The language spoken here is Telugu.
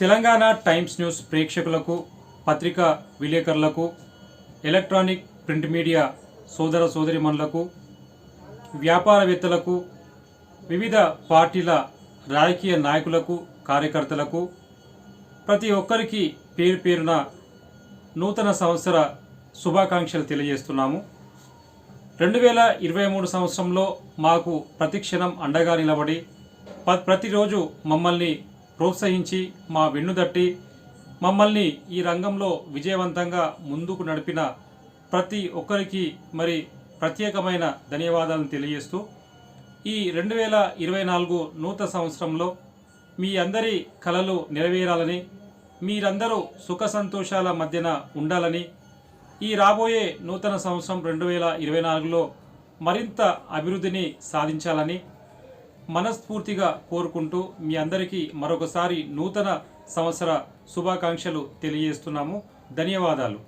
తెలంగాణ టైమ్స్ న్యూస్ ప్రేక్షకులకు పత్రికా విలేకరులకు ఎలక్ట్రానిక్ ప్రింట్ మీడియా సోదర సోదరిమణులకు వ్యాపారవేత్తలకు వివిధ పార్టీల రాజకీయ నాయకులకు కార్యకర్తలకు ప్రతి ఒక్కరికి పేరు పేరున నూతన సంవత్సర శుభాకాంక్షలు తెలియజేస్తున్నాము. రెండు వేల ఇరవై మూడు సంవత్సరంలో మాకు ప్రతిక్షణం అండగా నిలబడి ప- ప్రతిరోజు మమ్మల్ని ప్రోత్సహించి మా వెన్నుదట్టి మమ్మల్ని ఈ రంగంలో విజయవంతంగా ముందుకు నడిపిన ప్రతి ఒక్కరికి మరి ప్రత్యేకమైన ధన్యవాదాలను తెలియజేస్తూ ఈ రెండు వేల ఇరవై నాలుగు నూతన సంవత్సరంలో మీ అందరి కలలు నెరవేరాలని మీరందరూ సుఖ సంతోషాల మధ్యన ఉండాలని ఈ రాబోయే నూతన సంవత్సరం రెండు వేల ఇరవై నాలుగులో మరింత అభివృద్ధిని సాధించాలని మనస్ఫూర్తిగా కోరుకుంటూ మీ అందరికీ మరొకసారి నూతన సంవత్సర శుభాకాంక్షలు తెలియజేస్తున్నాము. ధన్యవాదాలు.